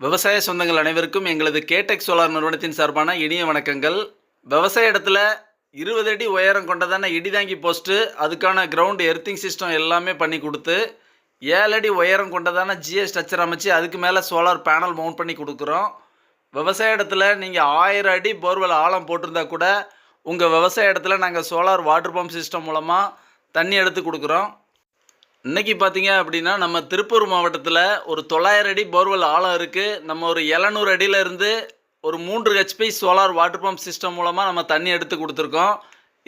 விவசாய சொந்தங்கள் அனைவருக்கும் எங்களது கேடெக் சோலார் நிறுவனத்தின் சார்பான இனிய வணக்கங்கள். விவசாய இடத்துல இருபது அடி உயரம் கொண்டதான இடிதாங்கி போஸ்ட்டு அதுக்கான கிரவுண்டு எர்த்திங் சிஸ்டம் எல்லாமே பண்ணி கொடுத்து ஏழு அடி உயரம் கொண்டதான ஜிஎஸ் ஸ்ட்ரக்சர் அமைச்சு அதுக்கு மேலே சோலார் பேனல் மவுண்ட் பண்ணி கொடுக்குறோம். விவசாய இடத்துல நீங்கள் ஆயிரம் அடி போர்வெல் ஆழம் போட்டிருந்தா கூட உங்கள் விவசாய இடத்துல நாங்கள் சோலார் வாட்டர் பம்ப் சிஸ்டம் மூலமாக தண்ணி எடுத்து கொடுக்குறோம். இன்னைக்கு பார்த்தீங்க அப்படின்னா நம்ம திருப்பூர் மாவட்டத்தில் ஒரு தொள்ளாயிரம் அடி போர்வெல் ஆழம் இருக்குது நம்ம ஒரு எழுநூறு அடியிலேருந்து ஒரு மூன்று HP solar water pump system மூலமாக நம்ம தண்ணி எடுத்து கொடுத்துருக்கோம்.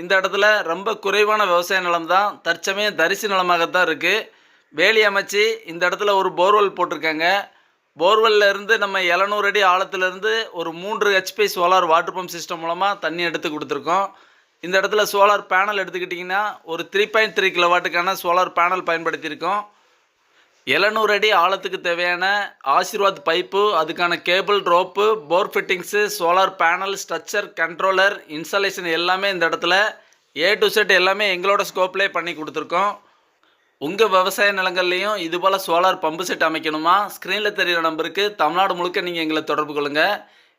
இந்த இடத்துல ரொம்ப குறைவான விவசாய நிலம் தான். தற்சமயம் தரிசு நிலமாகத்தான் இருக்குது வேலி அமைச்சு இந்த இடத்துல ஒரு போர்வெல் போட்டிருக்காங்க. போர்வெல்ல இருந்து நம்ம எழுநூறு அடி ஆழத்துலேருந்து ஒரு மூன்று HP solar water pump system மூலமாக தண்ணி எடுத்து கொடுத்துருக்கோம். இந்த இடத்துல சோலார் பேனல் எடுத்துக்கிட்டிங்கன்னா ஒரு த்ரீ பாயிண்ட் த்ரீ கிலோவாட்டுக்கான சோலார் பேனல் பயன்படுத்தியிருக்கோம். எழுநூறு அடி ஆழத்துக்கு தேவையான ஆசீர்வாத் பைப்பு அதுக்கான cable rope bore fittings solar panel structure controller installation எல்லாமே இந்த இடத்துல ஏ டு செட் எல்லாமே எங்களோட ஸ்கோப்லேயே பண்ணி கொடுத்துருக்கோம். உங்கள் விவசாய நிலங்கள்லேயும் இதுபோல் சோலார் பம்பு செட் அமைக்கணுமா? ஸ்க்ரீனில் தெரிகிற நம்பருக்கு தமிழ்நாடு முழுக்க நீங்கள் எங்களை தொடர்பு கொள்ளுங்கள்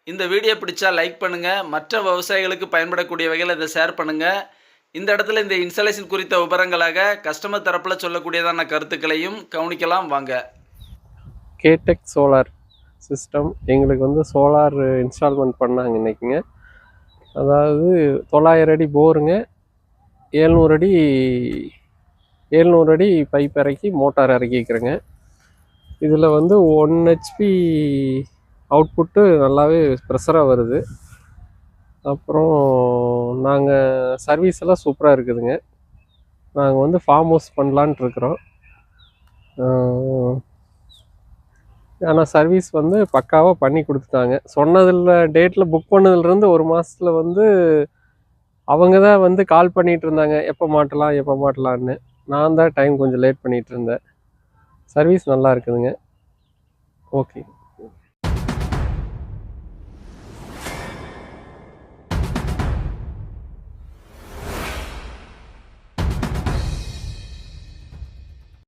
இந்த வீடியோ பிடிச்சா லைக் பண்ணுங்கள் மற்ற விவசாயிகளுக்கு பயன்படக்கூடிய வகையில் இதை ஷேர் பண்ணுங்கள் இந்த இடத்துல இந்த இன்ஸ்டாலேஷன் குறித்த விவரங்களாக கஸ்டமர் தரப்பில் சொல்லக்கூடியதான கருத்துக்களையும் கவனிக்கலாம். வாங்க. கேடெக் சோலார் சிஸ்டம் எங்களுக்கு வந்து சோலார் இன்ஸ்டால்மெண்ட் பண்ணாங்க இன்றைக்குங்க அதாவது தொள்ளாயிரம் அடி போருங்க ஏழ்நூறு அடி ஏழ்நூறு அடி பைப் இறக்கி மோட்டார் இறக்கிக்கிறேங்க இதில் வந்து ஒன் ஹெச்பி அவுட்புட்டு நல்லாவே ப்ரெஷராக வருது. அப்புறம் நாங்கள் சர்வீஸ் எல்லாம் சூப்பராக இருக்குதுங்க. நாங்கள் வந்து ஃபார்ம் ஹவுஸ் பண்ணலான்ட்டு இருக்கிறோம். ஆனால் சர்வீஸ் வந்து பக்காவாக பண்ணி கொடுத்துட்டாங்க. சொன்னதில் டேட்டில் புக் பண்ணதுலேருந்து ஒரு மாதத்தில் வந்து அவங்க தான் வந்து கால் பண்ணிகிட்டு இருந்தாங்க. எப்போ மாட்டலாம் எப்போ மாட்டலான்னு நான் தான் டைம் கொஞ்சம் லேட் பண்ணிகிட்டு இருந்தேன். சர்வீஸ் நல்லா இருக்குதுங்க. ஓகே